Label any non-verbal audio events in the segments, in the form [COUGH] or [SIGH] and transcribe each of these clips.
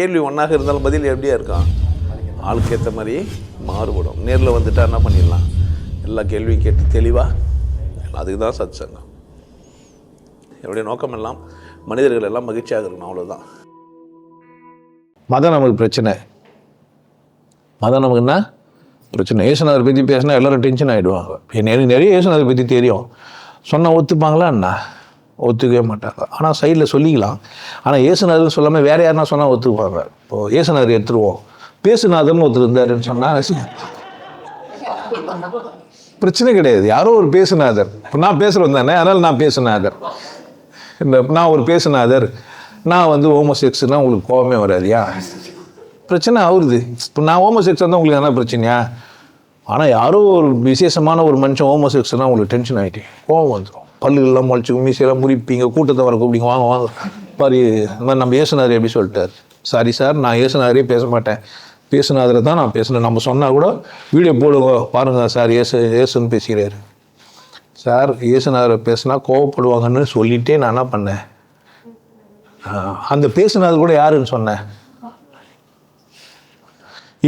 கேள்வி ஒன்றாக இருந்தாலும் பதில் எப்படியா இருக்கான் ஆளுக்கு ஏற்ற மாதிரி மாறுபடும். நேரில் வந்துட்டா என்ன பண்ணிடலாம்? எல்லா கேள்வியும் கேட்டு தெளிவாக அதுக்கு தான் சத் சங்கம் என்னுடைய நோக்கம் எல்லாம் மனிதர்கள் எல்லாம் மகிழ்ச்சியாக இருக்கணும் அவ்வளோதான் மதம் நமக்கு பிரச்சனை. மதம் நமக்கு என்ன? பிரச்சனை. ஏசுநாதர் பற்றி பேசினா எல்லாரும் டென்ஷன் ஆகிடுவாங்க எனக்கு நிறைய ஏசுநாதர் பற்றி தெரியும். சொன்னால் ஒத்துப்பாங்களா என்ன? ஒத்துக்கவே மாட்டாங்க. ஆனால் சைடில் சொல்லிக்கலாம். ஆனால் ஏசுநாதர்னு சொல்லாமல் வேறு யாருனா சொன்னால் ஒத்துக்குவாங்க இப்போது ஏசுநாதர் எடுத்துருவோம். பேசுநாதர்னு ஒருத்தர் இருந்தாருன்னு சொன்னால் பிரச்சனை கிடையாது. யாரோ ஒரு பேசுநாதர். இப்போ நான் பேசுகிறேன் தானே அதனால் நான் பேசுநாதர். இந்த நான் ஒரு பேசுநாதர். நான் வந்து ஹோமோசெக்ஸ்னால் உங்களுக்கு கோபமே வராதியா? பிரச்சனை ஆகுது இப்போ நான் ஹோமோசெக்ஸ் தான் உங்களுக்கு என்ன பிரச்சனையா? ஆனால் யாரோ ஒரு விசேஷமான ஒரு மனுஷன் ஹோமோசெக்ஸ்னால் உங்களுக்கு டென்ஷன் ஆகிட்டு கோவம் வந்துடும் பல்லுகள்லாம் முளைச்சிக்கும் மீசையெல்லாம் முறிப்பீங்க கூட்டத்தை வர கூப்பிடுங்க வாங்க வாங்க. பாரு இந்த மாதிரி நம்ம ஏசுனாரு எப்படி சொல்லிட்டார்? சாரி சார் நான் ஏசுனாரே பேச மாட்டேன். பேசுனாதில் தான் நான் பேசினேன். நம்ம சொன்னால் கூட வீடியோ போடுங்க பாருங்கள் சார் ஏசு ஏசுன்னு பேசுகிறாரு சார் ஏசுனார் பேசினா கோவப்படுவாங்கன்னு சொல்லிட்டே நான் என்ன பண்ணேன்? அந்த பேசுனது கூட யாருன்னு சொன்னேன்?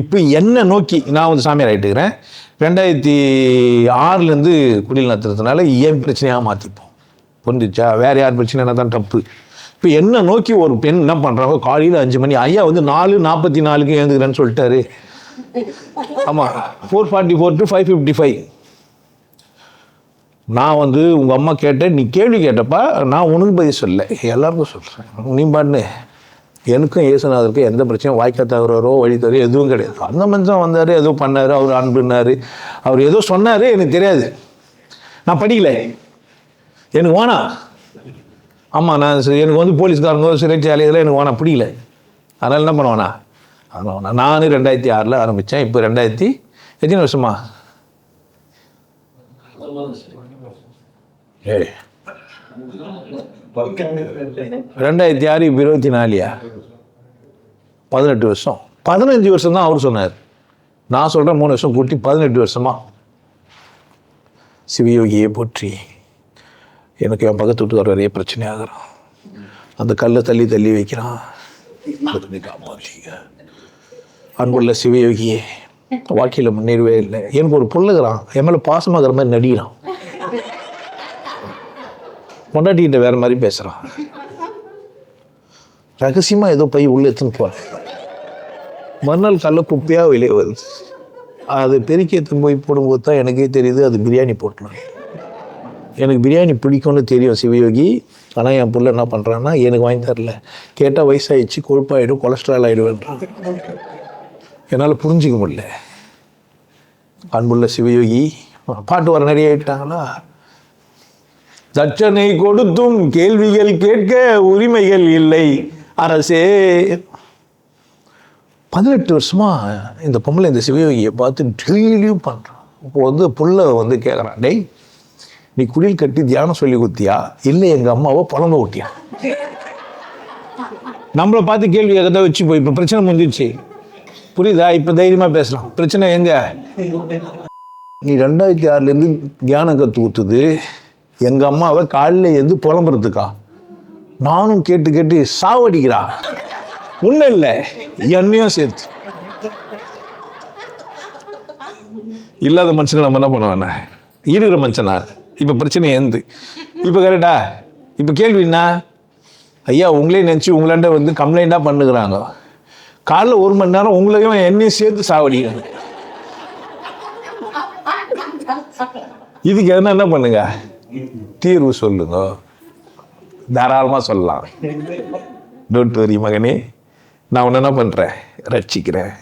இப்போ என்ன நோக்கி நான் வந்து சாமியார் ஆகிட்டுக்கிறேன் ரெண்டாயிரத்தி ஆறுலேருந்து குடியில் நடத்துறதுனால என் பிரச்சனையாக மாற்றிப்போம்? புரிஞ்சிச்சா? வேறு யார் பிரச்சனை? தான் தப்பு இப்போ என்ன நோக்கி ஒரு பெண் என்ன பண்ணுறாங்க காலையில் அஞ்சு மணி ஐயா வந்து நாலு நாற்பத்தி நாலுக்கு எழுந்துக்கிறேன்னு சொல்லிட்டாரு. ஆமாம் four forty four to five fifty five நான் வந்து உங்கள் அம்மா கேட்டேன் நீ கேள்வி கேட்டப்பா நான் உனக்கு பதில் சொல்ல எல்லாருக்கும் சொல்கிறேன் நீ பாட்டு எனக்கும் இயேசுநாதருக்கும் எந்த பிரச்சனையும் வாய்க்கா தவறாரோ வழி தவறோ எதுவும் கிடையாது. அந்த மனுஷன் வந்தார் எதுவும் பண்ணார் அவர் அன்புனார் அவர் ஏதோ சொன்னார் எனக்கு தெரியாது. நான் படிக்கல. எனக்கு வேணாம். ஆமாம் நான் சரி எனக்கு வந்து போலீஸ்காரங்க சிறைச்சாலை இதெல்லாம் எனக்கு வேணாம். பிடிக்கல. அதனால் என்ன பண்ணுவேண்ணா அதனால் நான் ரெண்டாயிரத்தி ஆறில் ஆரம்பித்தேன் இப்போ ரெண்டாயிரத்தி எத்தனை வருஷமா? ஏய். ரெண்டாயிரத்தி ஆறு இப்போ இருபத்தி நாலியா? பதினெட்டு வருஷம். பதினஞ்சு வருஷம் தான் அவர் சொன்னார். நான் சொல்கிறேன் மூணு வருஷம் கூட்டி பதினெட்டு வருஷமா. சிவயோகியை போற்றி எனக்கு என் பக்கத்து வீட்டுக்கார நிறைய பிரச்சனை ஆகுறான் அந்த கல்லை தள்ளி தள்ளி வைக்கிறான். அதுக்கு நீ அன்புள்ள சிவயோகியே வாழ்க்கையில் முன்னேறவே இல்லை. எனக்கு ஒரு பொருளுகிறான் என் மேலே பாசமாகிற மாதிரி நடிக்கிறான். பொண்டாட்டிகிட்ட வேறு மாதிரி பேசுகிறான் ரகசியமாக ஏதோ பை உள்ளே எடுத்துன்னு போகிறேன் மறுநாள் காலைல குப்பையாக வெளியே வருது. அது பெருக்கி எடுத்துன்னு போய் போடும்போது தான் எனக்கே தெரியுது அது பிரியாணி போட்டலாம். எனக்கு பிரியாணி பிடிக்கும்னு தெரியும் சிவயோகி. ஆனால் என் பிள்ளை என்ன பண்ணுறான்னா எனக்கு வாங்கி தரல. கேட்டால் வயசாகிடுச்சு கொழுப்பாயிடும் கொலஸ்ட்ரால் ஆகிடுவேன்றான் என்னால் புரிஞ்சிக்க முடியல. அன்புள்ள சிவயோகி பாட்டு வர நிறைய ஆகிட்டாங்களா தட்சணை கொடுத்தும் கேள்விகள் கேட்க உரிமைகள் இல்லை. அரசே பதினெட்டு வருஷமா இந்த பொம்பளை இந்த சிவயோகியை பார்த்து டெய்லியும் பண்ணுறான் இப்போ வந்து புள்ள வந்து கேட்குறான் டேய் நீ குடில் கட்டி தியானம் சொல்லி கொடுத்தியா? இல்லை எங்கள் அம்மாவை புலம்ப ஊட்டியா? நம்மளை பார்த்து கேள்வி எதாவது வச்சு போய் இப்போ பிரச்சனை முடிஞ்சிச்சு புரியுதா? இப்போ தைரியமாக பேசலாம். பிரச்சனை எங்க? நீ ரெண்டாயிரத்தி ஆறுலேருந்து தியானம் கற்று கொடுத்தது எங்கள் அம்மாவை காலில் எழுந்து புலம்புறதுக்கா? நானும் கேட்டு கேட்டு சாவடிக்கிறா. ஒன்றும் இல்லை. என்னையும் சேர்த்து. இல்லாத மனுஷனை நம்ம என்ன பண்ணுவானே இருக்கிற மனுஷனா? இப்போ பிரச்சனை எந்து. இப்போ கரெக்டா இப்போ கேள்வி என்ன? ஐயா உங்களே நினச்சி உங்களாண்ட வந்து கம்ப்ளைண்ட்டாக பண்ணுகிறாங்க. காலைல ஒரு மணி நேரம் உங்களையும் என்னையும் சேர்த்து சாவடிக்கிறாங்க இதுக்கு எதுனா என்ன பண்ணுங்க? தீர்வு சொல்லுங்க. தாராளமாக சொல்லலாம். டோன்ட் வரி மகனே. நான் ஒன்று என்ன பண்ணுறேன் ரட்சிக்கிறேன்.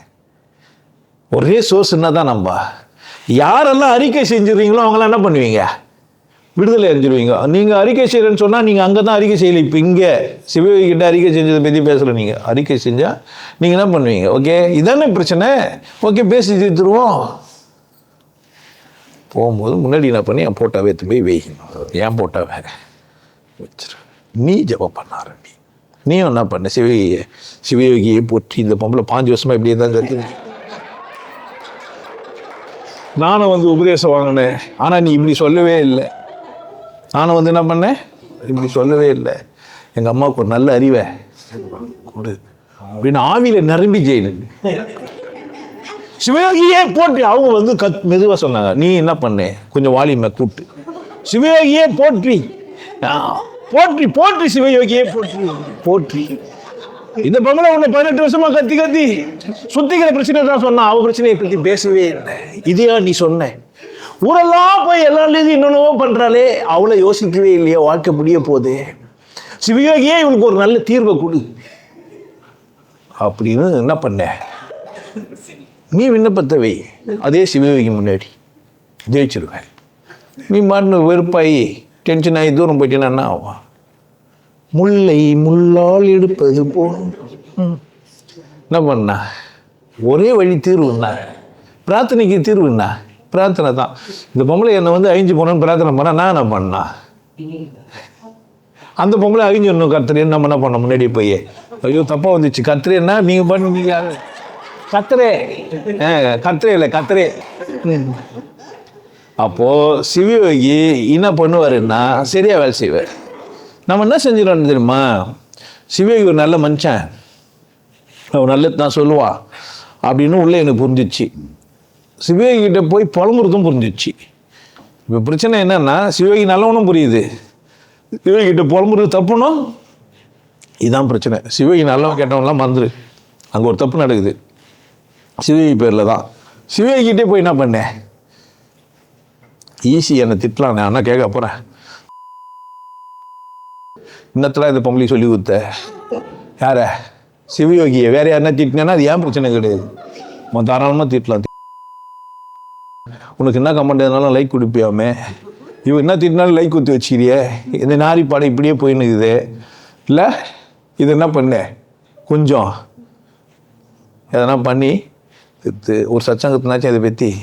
ஒரே சோர்ஸ் என்ன தான் நம்ப யாரெல்லாம் அறிக்கை செஞ்சுருவீங்களோ அவங்களாம் என்ன பண்ணுவீங்க? விடுதலை அறிஞ்சிருவீங்க நீங்கள் அறிக்கை செய்கிறேன்னு சொன்னால் நீங்கள் அங்கே தான் அறிக்கை செய்யலை. இப்போ இங்கே சிவகிட்ட அறிக்கை செஞ்சதை பற்றி பேசலை நீங்கள் அறிக்கை செஞ்சால் நீங்கள் என்ன பண்ணுவீங்க? ஓகே இதானே பிரச்சனை. ஓகே பேசி தீர்த்துருவோம். போகும்போது முன்னாடி என்ன பண்ணி என் போட்டாவே எடுத்து போய் வைக்கணும் ஏன் போட்டாவை வச்சிரு. நீ ஜெபம் பண்ண ஆரம்பி நீயும் என்ன பண்ண? சிவகியை சிவயோகியை போற்றி இந்த பொம்பளை பாஞ்சு வருஷமாக இப்படியே தான் கற்று நானும் வந்து உபதேசம் வாங்கினேன். ஆனால் நீ இப்படி சொல்லவே இல்லை. நானும் வந்து என்ன பண்ணேன்? இப்படி சொல்லவே இல்லை. எங்கள் அம்மாவுக்கு ஒரு நல்ல அறிவை. கொடு. அப்படின்னு ஆவியில் நிரம்பி ஜெயினு சிவயோகியே போற்றி. அவங்க வந்து கத் மெதுவாக சொன்னாங்க. நீ என்ன பண்ண? கொஞ்சம் வாலியமை கூப்பிட்டு சிவயோகியே போற்றி. போற்றி போற்றி சிவயோகியே போற்றி. போற்றி. இந்த பொம்பளை உன்னை பதினெட்டு வருஷமா கத்தி கத்தி. சுத்திக்கிற பிரச்சனை தான் சொன்னான் அவ பிரச்சனையை பற்றி பேசவே இல்லை. இதையா நீ சொன்ன? ஊரெல்லாம் போய் எல்லாருலேயும் இன்னொன்னவோ பண்றாளே. அவளை யோசிக்கவே இல்லையா. வாழ்க்கை முடிய போகுது. சிவயோகியே இவனுக்கு ஒரு நல்ல தீர்வை கொடு. அப்படின்னு என்ன பண்ண? நீ விண்ணப்பத்தை வை. அதே சிவயோகி முன்னாடி. ஜெயிச்சிருவேன் நீ மாட்டின வெறுப்பாயி டென்ஷன் ஆகி தூரம் போயிட்டேன்னா என்ன ஆகும்? முல்லை முள்ளால் எடுப்பது போல். என்ன பண்ணா? ஒரே வழி தீர்வுண்ணா பிரார்த்தனைக்கு தீர்வுண்ணா பிரார்த்தனை தான். இந்த பொம்பளை என்னை வந்து அழிஞ்சு போனேன்னு பிரார்த்தனை பண்ணால் நான் என்ன பண்ணா? அந்த பொம்பளை அழிஞ்சிடணும் கத்திரி நம்ம என்ன பண்ண? முன்னாடி போய். ஐயோ தப்பாக வந்துச்சு. கத்திரின்னா நீங்கள் பண்ணி நீங்கள் கத்திரே. கத்திரே இல்லை கத்திரே. அப்போது அப்போ சிவயோகி என்ன பண்ணுவாருன்னா சரியாக வேலை செய்வார். நம்ம என்ன செஞ்சிடணும் தெரியுமா? சிவயோகி ஒரு நல்ல மனுஷன். அவன் நல்லது தான் சொல்லுவான் அப்படின்னு உள்ளே எனக்கு புரிஞ்சிச்சு. சிவயோகி போய் புலம்புறதும் புரிஞ்சிச்சு. இப்போ பிரச்சனை என்னென்னா சிவயோகி நல்லவனும் புரியுது. சிவயோகி புலம்புறது தப்புனும் இதுதான் பிரச்சனை. சிவயோகி நல்லவன் கேட்டவன்லாம் மறந்துரு. அங்கே ஒரு தப்பு நடக்குது. சிவயோகி பேரில் தான். சிவயோகிட்டே போய் என்ன பண்ணேன் ஈஸி என்னை திட்டலாம் நான் என்ன கேட்க போகிறேன் இன்னத்தில் இந்த பொம்பளை சொல்லி கொடுத்த. யார? சிவயோகியை. வேற யாருன்னா திட்டினேன்னா அது ஏன் பிரச்சனை கிடையாது. உன் தாராளமாக திட்டலாம். உனக்கு என்ன கமெண்ட் எதுனாலும் லைக் கொடுப்பியாமே. இவன் என்ன திட்டினாலும் லைக் குத்தி வச்சுக்கிறிய. இந்த நாரி பாடம் இப்படியே போயின்னுக்குது. இல்லை இது என்ன பண்ண? கொஞ்சம். எதனா பண்ணி ஒரு சச்சங்கத்தினாச்சும் இதை பற்றி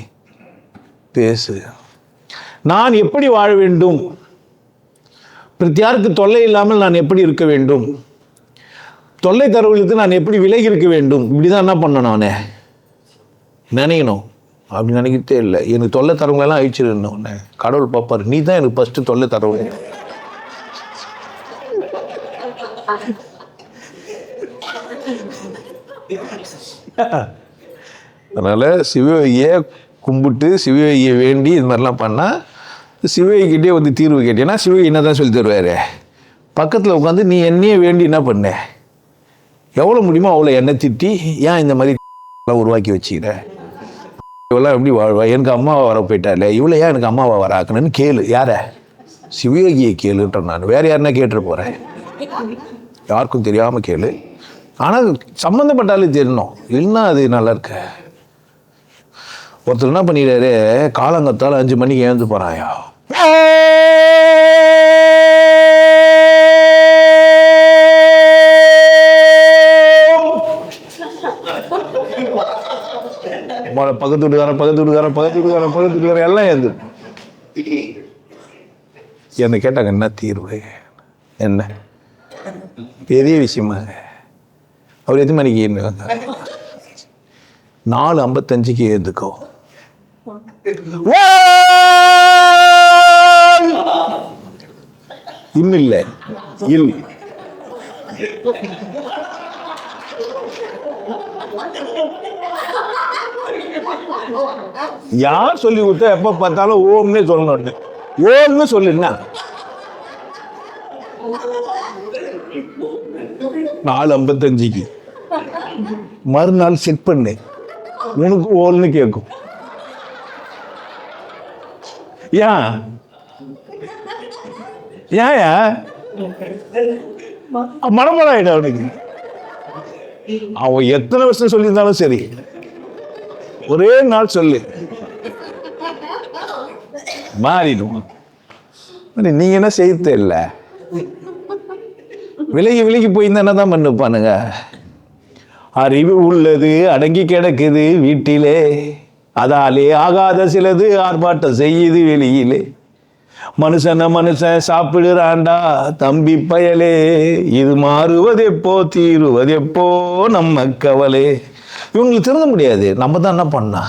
பேசு. நான் எப்படி வாழ வேண்டும்? பிரத்தியாருக்கு தொல்லை இல்லாமல் நான் எப்படி இருக்க வேண்டும்? தொல்லை தரவுகளுக்கு நான் எப்படி விலகி இருக்க வேண்டும்? இப்படிதான் என்ன பண்ணணும் நானே? நினைக்கணும். அப்படி நினைக்கிட்டே இல்லை. எனக்கு தொல்லை தரவங்களெல்லாம் அழிச்சிருந்தேன் உன்னை. கடவுள் பார்ப்பாரு. நீ தான் எனக்கு ஃபஸ்ட்டு தொல்லை தரவு [LAUGHS] அதனால் சிவயோகியை கும்பிட்டு சிவயோகியை வேண்டி இது மாதிரிலாம் பண்ணால் சிவயோகிக்கிட்டே வந்து தீர்வு கேட்டேன்னா சிவயோகி என்ன தான் சொல்லி தருவார்? பக்கத்தில் உட்காந்து நீ என்னையே வேண்டி என்ன பண்ண? எவ்வளோ முடியுமோ அவ்வளோ எண்ணெய் திட்டி ஏன் இந்த மாதிரி [LAUGHS] எல்லாம் உருவாக்கி வச்சுக்கிறேன் [LAUGHS] இவெல்லாம் எப்படி வாழ்வா? எனக்கு அம்மாவை வர போயிட்டாலே இவ்வளோ ஏன் எனக்கு அம்மாவை வர ஆக்கணும்னு கேளு. யார? சிவயோகியை கேளுன்ற நான். வேறு யாருன்னா கேட்டு போகிறேன் யாருக்கும் தெரியாமல் கேளு. ஆனால் சம்மந்தப்பட்டாலே தெரியணும். இல்லைன்னா அது நல்லா இருக்க? ஒருத்தர் என்ன பண்ணிடுறாரு காலங்கத்தால் அஞ்சு மணிக்கு ஏந்து போகிறாயா பக்கத்து வீட்டுக்காரன் பக்கத்து வீட்டுக்காரன் பக்கத்து வீட்டுக்காரன் பக்கத்து வீட்டுக்காரன் எல்லாம் ஏந்து என்னை கேட்டாங்க என்ன தீர்வு? என்ன? பெரிய விஷயமா? அவர் எத்தனை மணிக்கு நாலு ஐம்பத்தஞ்சுக்கு ஏந்துக்கோ இல்லை. இல். யார் சொல்லி கொடுத்தா எப்ப பார்த்தாலும் ஓம்னே சொல்லணும் ஓம்னு சொல்லுன்னா நாலு ஐம்பத்தஞ்சுக்கு. மறுநாள் செட் பண்ணு. உனக்கு ஓல்னு கேட்கும் ஏன் ஏயா மனமரம் ஆயிடும் அவனுக்கு அவன் எத்தனை வருஷம் சொல்லியிருந்தாலும் சரி. ஒரே நாள் சொல்லு. மாறிடும். நீங்க என்ன செய்யறது இல்லை? விலகி விலகி போயிருந்தா என்ன தான் பண்ணுப்பானுங்க? அறிவு உள்ளது அடங்கி கிடக்குது வீட்டிலே. அதாலே ஆகாத சிலது ஆர்ப்பாட்டம் செய்யுது வெளியிலே. மனுஷன மனுஷன் சாப்பிடுறான்டா தம்பி பயலே. இது மாறுவது எப்போ தீருவது எப்போ நம்ம கவலை. இவங்களுக்கு திருந்த முடியாது நம்ம தான் என்ன பண்ணா?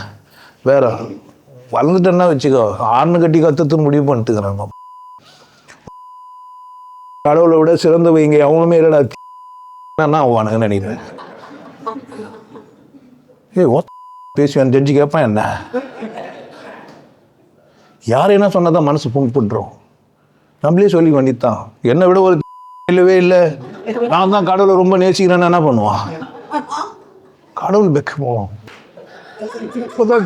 வேற வளர்ந்துட்டேன்னா வச்சுக்கோ ஆண் கட்டி கத்துன்னு முடிவு பண்ணிட்டுக்கிறாங்க கடவுளை விட சிறந்த வைங்க அவங்களுமே இல்லடா. அவனுங்க நினைக்கிறேன். ஏய் ஓ பேசுவேன் ஜட்ஜி கேட்பேன் என்ன? யார் என்ன சொன்னதா மனசு புண்பட்டுரும். நம்மளே சொல்லி வேண்டித்தான் என்னை விட ஒரு இல்லவே இல்லை. நான் தான் கடவுளை ரொம்ப நேசிக்கிறேன்னு என்ன பண்ணுவான்? கடவுள் பெக்க போவோம் இப்போதான்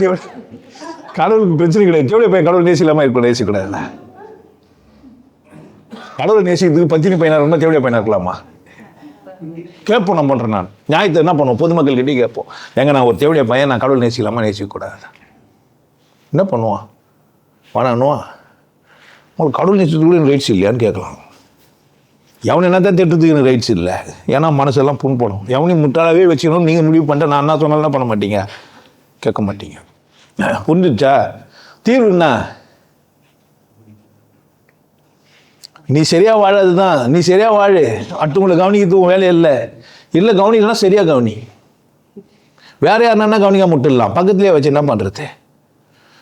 கடவுளுக்கு பிரச்சனை கிடையாது. தேவையா பையன் கடவுள் நேசிக்கலாமா? இருக்கும் நேசிக்கூடாதுல்ல கடவுளை நேசிக்கிறதுக்கு பத்தினி பையனாக இருந்தால் தேவையா பையனாக இருக்கலாமா? கேட்போம் நான் பண்ணுறேன் நான். நியாயத்தை என்ன பண்ணுவோம்? பொதுமக்கள் கிட்டே கேட்போம். எங்க நான் ஒரு தேவையா பையன் நான் கடவுள் நேசிக்கலாமா? நேசிக்கக்கூடாது? என்ன பண்ணுவான் வானானுவான் உங்களுக்கு கடவுள் நேசிக்கிறதுக்கு ரைட்ஸ் இல்லையான்னு கேட்கலாம். எவனை என்ன தான் திட்டத்துக்கு எனக்கு ரைட்ஸ் இல்லை. ஏன்னா மனசெல்லாம் புண்படும். எவனையும் முட்டாளாவே வச்சுக்கணும் நீங்கள் முடிவு பண்ணிட்டு நான் என்ன சொன்னாலும் என்ன பண்ண மாட்டீங்க. கேட்க மாட்டீங்க. புரிஞ்சுச்சா? தீர்வு என்ன? நீ சரியாக வாழாது தான் நீ சரியாக வாழு. அடுத்தவங்களை கவனிக்கிறது உன் வேலை இல்லை. இல்லை கவனிக்கலாம் சரியாக கவனி. வேற யாருன்னா கவனிக்க முட்டிடலாம் பக்கத்துலேயே வச்சு என்ன பண்ணுறது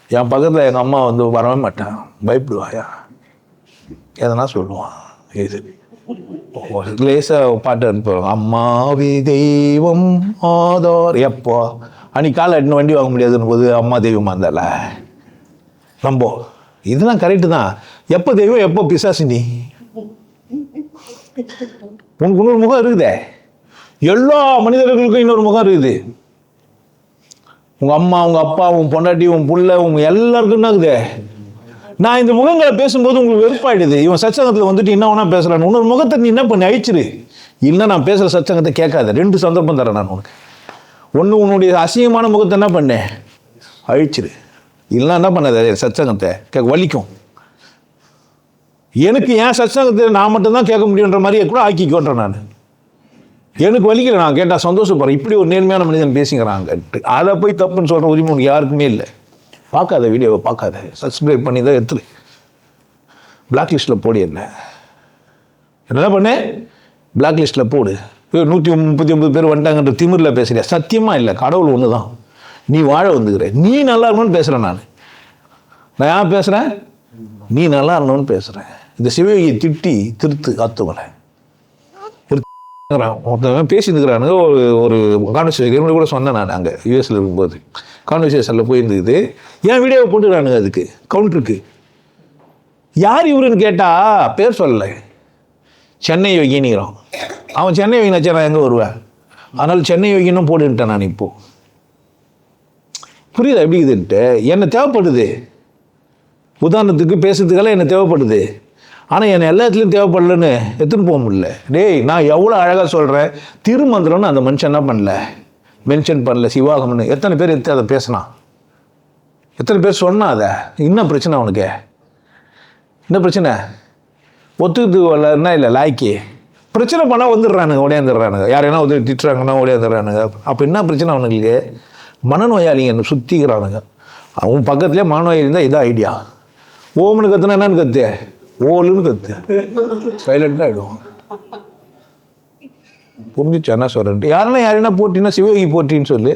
என் பக்கத்தில் எங்கள் அம்மா வந்து வரவே மாட்டான். பயப்படுவாயா? எதனா சொல்லுவான். இது லேசாக பாட்டு அனுப்புவோம் அம்மாவி தெய்வம் ஆதார். எப்போ? அன்னைக்கு காலை எட்டு வண்டி வாங்க முடியாதுன்னு போது அம்மா தெய்வமாக இருந்தால நம்போ. இதெல்லாம் கரெக்டு தான். எப்போ தெய்வம் எப்போ பிசாசு நீ? உனக்கு இன்னொரு முகம் இருக்குதே. எல்லா மனிதர்களுக்கும் இன்னொரு முகம் இருக்குது. உங்கள் அம்மா உங்கள் அப்பா உன் பொண்டாட்டி உன் புள்ள உங்க எல்லாருக்கும் என்ன இருக்குதே? நான் இந்த முகங்களை பேசும்போது உங்களுக்கு வெறுப்பாயிடுது. இவன் சச்சங்கத்தில் வந்துட்டு என்ன வேணா பேசுறான் இன்னொரு முகத்தை நீ என்ன பண்ணி அழிச்சிரு. இல்லை நான் பேசுகிற சச்சங்கத்தை கேட்காத. ரெண்டு சந்தர்ப்பம் தரேன் நான் உனக்கு. ஒன்று உன்னுடைய அசிங்கமான முகத்தை என்ன பண்ணேன் அழிச்சிரு. இல்லைன்னா என்ன பண்ணாத சச்சங்கத்தை கேட்க வலிக்கும். எனக்கு ஏன் சச்சங்கத்தை நான் மட்டும்தான் கேட்க முடியுன்ற மாதிரியே கூட ஆக்கிக்கோன்றேன் நான். எனக்கு வலிக்கல நான் கேட்டால் சந்தோஷப்படுறேன். இப்படி ஒரு நேர்மையான மனிதன் பேசிக்கிறாங்க அதை போய் தப்புன்னு சொல்கிற உரிமை உனக்கு யாருக்குமே இல்லை. பார்க்காத வீடியோவை பார்க்காத. சப்ஸ்கிரைப் பண்ணி தான் எடுத்துரு. பிளாக் லிஸ்ட்டில் போடு என்ன. என்ன பண்ணு? பிளாக் லிஸ்ட்டில் போடு. நூற்றி முப்பத்தி ஒன்பது பேர் வந்துட்டாங்கன்ற திமிரில் பேசுகிறேன் சத்தியமாக இல்லை. கடவுள் ஒன்று தான் நீ வாழ வந்துக்கிற. நீ நல்லா இருக்கணும்னு பேசுகிறேன் நான். நான் யார் பேசுகிறேன் நீ நல்லா இருக்கணும்னு பேசுகிறேன் இந்த சிவகையை திட்டி திருத்து காத்துவலை ஒருத்தவன் பேசியிருக்கிறானுங்க ஒரு ஒரு கான்வர்சேஷன் கூட சொன்னேன் நான் அங்கே யூஎஸில் இருக்கும்போது. கான்வர்சேஷனில் போயிருந்துக்குது ஏன் வீடியோவை போட்டுக்கிறானுங்க அதுக்கு? கவுண்டருக்கு. யார் இவருன்னு கேட்டால் பேர் சொல்லலை. சென்னை யோகினிங்கிறான் அவன் சென்னை யோகினா நான் எங்கே வருவேன்? அதனால் சென்னை யோகினும் போட்டுக்கிட்டேன் நான் இப்போது புரியுதா எப்படி இதுன்ட்டு என்ன தேவைப்படுது. உதாரணத்துக்கு பேசுறதுக்கெல்லாம் என்ன தேவைப்படுது. ஆனால் என்னை எல்லா இடத்துலையும் தேவைப்படலன்னு எடுத்துன்னு போக முடியல. டேய் நான் எவ்வளோ அழகாக சொல்கிறேன் திருமந்திரம்னு அந்த மனுஷன் என்ன பண்ணல? மென்ஷன் பண்ணல சிவாகம்னு எத்தனை பேர் எடுத்து அதை பேசினான்? எத்தனை பேர் சொன்னா அதை? என்ன பிரச்சனை அவனுக்கு என்ன பிரச்சனை? ஒத்துக்கிட்டு வரலன்னா இல்லை லாய்க்கு. பிரச்சனை பண்ணால் வந்துடுறானுங்க ஓடியாந்துடுறானுங்க. யாரையா வந்து திட்டுறாங்கன்னா ஓடியாந்துடுறானுங்க. அப்போ என்ன பிரச்சனை அவனுங்களுக்கு? மனநோயாளிங்க சுற்றிக்கிறானுங்க அவன் பக்கத்துலேயே மனநோயாளி இருந்தால் இதான் ஐடியா ஓம்னு கத்துனா என்னன்னு கத்து? ஓலுன்னு கத்து. சைலண்டாக ஆகிடும் புரிஞ்சிச்சு என்ன சொல்கிறேன் யாருன்னா யாருன்னா போட்டின்னா சிவயோகி போட்டின்னு சொல்லு.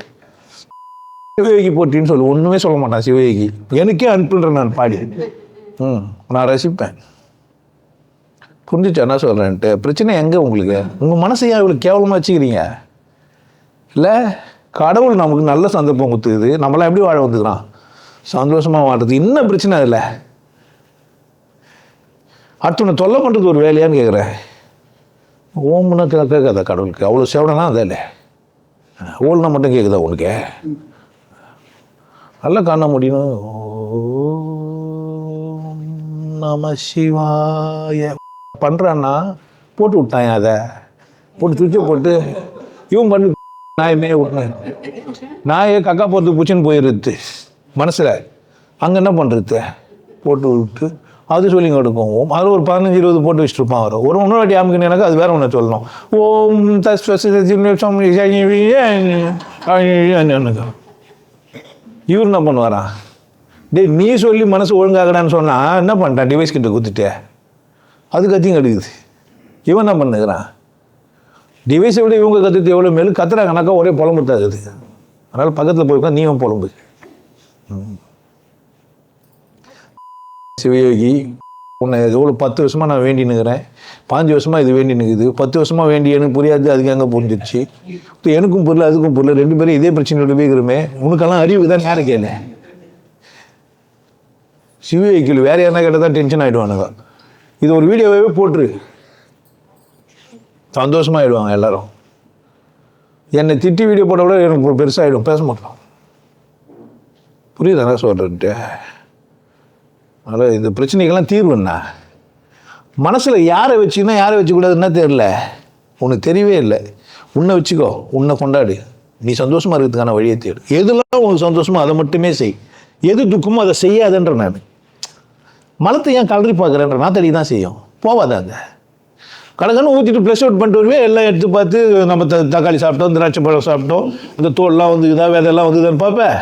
சிவயோகி போட்டின்னு சொல்லு. ஒன்றுமே சொல்ல மாட்டான் சிவயோகி. எனக்கே அனுப்புன்றேன் நான் பாடி. ம் நான் ரசிப்பேன். புரிஞ்சிச்சு என்ன சொல்கிறேன்ட்டு பிரச்சனை எங்கே உங்களுக்கு? உங்கள் மனசை ஏன் இவ்வளோ கேவலமாக வச்சுக்கிறீங்க? இல்லை? கடவுள் நமக்கு நல்ல சந்தர்ப்பம் கொடுத்துக்குது. நம்மளாம் எப்படி வாழ வந்துக்கிறான் சந்தோஷமாக வாழ்றது என்ன பிரச்சனை இல்லை. அடுத்தவனை தொல்லை பண்ணுறது ஒரு வேலையான்னு கேட்குறேன். ஓம்னா கேட்காத கடவுளுக்கு? அவ்வளோ சேவனா அதே இல்லை. ஓல்னா மட்டும் கேட்குதா உனக்கு? நல்லா காண முடியும் நம சிவாய. பண்ணுறான்னா போட்டு விட்டான் அதை. போட்டு சுவிட்சை போட்டு இவன் பண்ணி நாயமே விட்றேன் நாயே. கக்கா போகிறது பூச்சின்னு போயிடுது மனசில். அங்கே என்ன பண்ணுறது போட்டு விட்டு அது சொல்லி கொடுக்கும் அது ஒரு பதினஞ்சு இருபது போட்டு வச்சுருப்பான் அவர். ஒரு இன்னொரு வாட்டி அமைக்கணும் எனக்கு அது வேற ஒன்று சொல்லணும். ஓம் தஸ் இவர் என்ன பண்ணுவாரா? டேய் நீ சொல்லி மனசு ஒழுங்காகடான்னு சொன்னா என்ன பண்ணிட்டான் டிவைஸ் கிட்ட குத்துட்டு. அது கத்தியும் கடுக்குது இவன் என்ன பண்ணுகிறான்? டிவைஸை விட இவங்க கற்றுட்டு எவ்வளோ மேலும் கத்துறாங்கனாக்கா ஒரே புலம்பு தான் இருக்குது. அதனால் பக்கத்தில் போய் உட்காந்து நீயும் புலம்பு. சிவயோகி உன்னை எவ்வளோ பத்து வருஷமாக நான் வேண்டி நிற்கிறேன் பாஞ்சு வருஷமாக இது வேண்டி நிற்குது பத்து வருஷமாக வேண்டி எனக்கு புரியாது அதுக்கு அங்கே புரிஞ்சிருச்சு. இப்போ எனக்கும் புரியல அதுக்கும் புரியல ரெண்டு பேரும் இதே பிரச்சனையோட போய்க்கிறோமே உனக்கெல்லாம் அறிவு தான் யாரை கேளு. சிவிஐக்கிள் வேறு யாருனா கேட்டால் தான் டென்ஷன் ஆகிடுவானுங்க இது ஒரு வீடியோவே போட்டுரு. சந்தோஷமாயிடுவாங்க எல்லாரும். என்னை திட்டி வீடியோ போட்ட விட எனக்கு பெருசாகிடும் பேச மாட்டோம் புரியுதா சொல்கிறேன்ட்டு அதனால் இந்த பிரச்சனைக்கெல்லாம் தீர்வுண்ணா மனசில் யாரை வச்சுக்கினா யாரை வச்சுக்கூடாதுன்னா தெரில உனக்கு தெரியவே இல்லை. உன்னை வச்சுக்கோ உன்னை கொண்டாடு. நீ சந்தோஷமாக இருக்கிறதுக்கான வழியை தேடு. எதுலாம் உனக்கு சந்தோஷமோ அதை மட்டுமே செய். எது துக்கமோ அதை செய்யாதன்ற நான். மலத்தை ஏன் கலரி பார்க்குறேன்ற? தேடி தான் செய்யும். போவாத அங்கே கடகன்னு ஊற்றிட்டு ப்ளஸ் அவுட் பண்ணிட்டு வருவேன் எல்லாம் எடுத்து பார்த்து நம்ம த தக்காளி சாப்பிட்டோம் திராட்சை பழம் சாப்பிட்டோம். இந்த தோல்லாம் வந்து இதாக விதையெல்லாம் வந்துதான்னு பார்ப்பேன்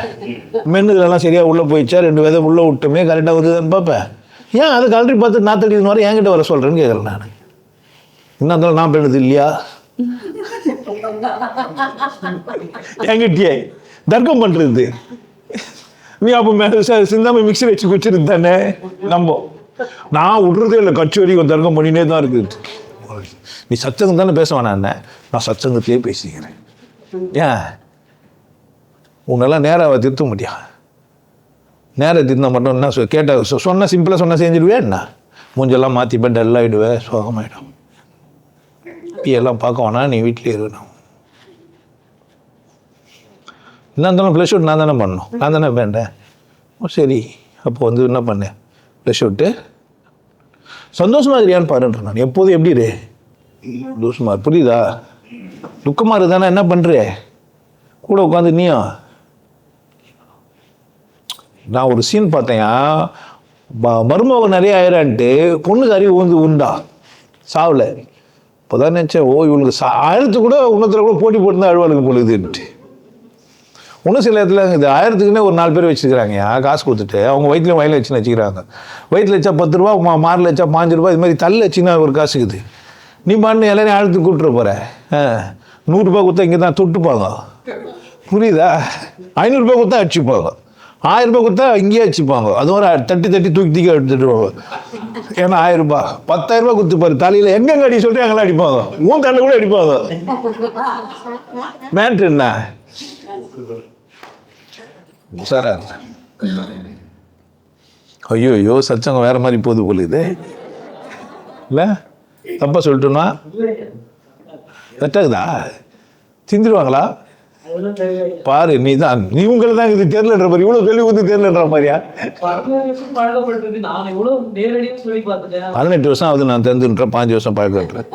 மென்னு இதெல்லாம் சரியாக உள்ளே போயிடுச்சா? ரெண்டு விதை உள்ளே விட்டுமே கரெக்டாக வந்துதான்னு பார்ப்பேன் ஏன் அதை கலரி பார்த்து நாத்தடி வர என்கிட்ட வர சொல்கிறேன்னு கேட்குறேன் நான். என்ன இருந்தாலும் நான் பண்ணது இல்லையா? என்கிட்டயே. தர்க்கம் பண்ணுறது நீ அப்போ மேலே சிந்தாமல் சிந்தாம வச்சு குடிச்சிருந்தானே நம்ப. நான் விட்றதே இல்லை கட்சி வரைக்கும் தர்க்கம் பண்ணினே தான் இருக்குது. நீ சச்சங்கம் தானே பேச வேணாம் நான் சச்சங்கத்தையே பேசிக்கிறேன். ஏன்? உன்னெல்லாம் நேராக திருத்த முடியா நேராக திருந்தா மட்டும் என்ன கேட்ட சொன்னா சிம்பிளாக சொன்னா செஞ்சிடுவே என்ன? மூஞ்செல்லாம் மாற்றி போய் டல்லாகிடுவேன் சோகமாயிடும். எல்லாம் பார்க்க வேணாம் நீ வீட்டிலே இருக்கணும் என்ன இருந்தாலும் ப்ளஷ் அவுட் நான் தானே பண்ணணும். நான் தானே ஓ சரி. அப்போ வந்து என்ன பண்ணேன் ப்ளஷ் அவுட்டு சந்தோஷமாக இருக்கிறியான்னு பாருன்ற நான். எப்போதும் எப்படி இரு? சந்தோஷமாக புரியுதா? துக்கமாக இருக்குதானே என்ன பண்ணுற கூட உட்காந்து நீயும் நான் ஒரு சீன் பார்த்தேன் மருமகன் நிறைய ஆயிரான்ட்டு பொண்ணுக்கு அறிவு வந்து உண்டா? சாவில். இப்போ தான் நினச்சேன் ஓ இவளுக்கு சா ஆயிரத்து கூட உன்னத்தில் கூட போட்டி போட்டு தான் அழுவாளுங்க பொழுதுன்ட்டு இன்னும் சில இடத்துல இது ஆயிரத்துக்குன்னே ஒரு நாலு பேர் வச்சுருக்கிறாங்கயா காசு கொடுத்துட்டு. அவங்க வயிற்றுல வயலில் வச்சுன்னு வச்சுக்கிறாங்க. வயிற்றுல வச்சா பத்து ரூபா மா மாரில் வச்சா பாஞ்சு ரூபா இது மாதிரி தள்ள வச்சுன்னா ஒரு காசு இருக்குது. நீ பாட்டு எல்லாரையும் ஆழத்துக்கு கூப்பிட்டுற போகிற நூறுரூபா கொடுத்தா இங்கே தான் தொட்டுப்பாங்க. புரியுதா? ஐநூறுரூபா கொடுத்தா அடிச்சுப்பாங்க. ஆயிரம் ரூபாய் கொடுத்தா இங்கேயே வச்சுப்பாங்க. அது ஒரு தட்டி தட்டி தூக்கி தூக்கி எடுத்துட்டு ஏன்னா ஆயிரம் ரூபாய். பத்தாயிரம் ரூபாய் கொடுத்து பாரு தலையில் எங்கெங்க அடி சொல்லிட்டு அங்கெல்லாம் அடிப்பாங்க. உன் தள்ள கூட அடிப்பாங்க. [LAUGHS] மேட்ரு என்ன? உஷாரா இருந்தேன் ஐயோ ஐயோ சச்சங்கம் வேற மாதிரி போகுது போல இது. இல்லை? தப்பா சொல்லிட்டோம்னா? கரெக்டாகுதா சிந்திருவாங்களா பாரு நீ தான். நீ உங்களை தான் இது தெரியலன்ற மாதிரி இவ்வளோ கேள்வி வந்து தெரியலன்ற மாதிரியா? பதினெட்டு வருஷம் ஆகுது நான் தெரிஞ்சுன்றேன் பாஞ்சு வருஷம் பழக்கட்டுறேன்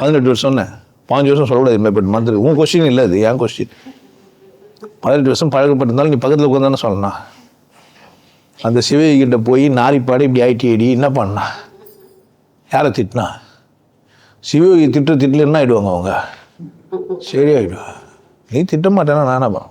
பதினெட்டு வருஷம் பாஞ்சு வருஷம் சொல்லக்கூடாது பட் மந்த்ரி உன் கொஸ்டின் இல்லை அது என் கொஸ்டின் பதினெட்டு வருஷம் பழக்கப்பட்டிருந்தாலும் நீ பக்கத்தில் உட்காந்து சொல்லணும் அந்த சிவகிட்ட போய் நாரிப்பாடு இப்படி ஐடி ஐடி என்ன பண்ணா? யாரை திட்டினா? சிவகி திட்டு திட்டலன்னா என்ன அவங்க? சரி ஆகிடுவா நீ திட்ட மாட்டேன்னா நானே பண்ண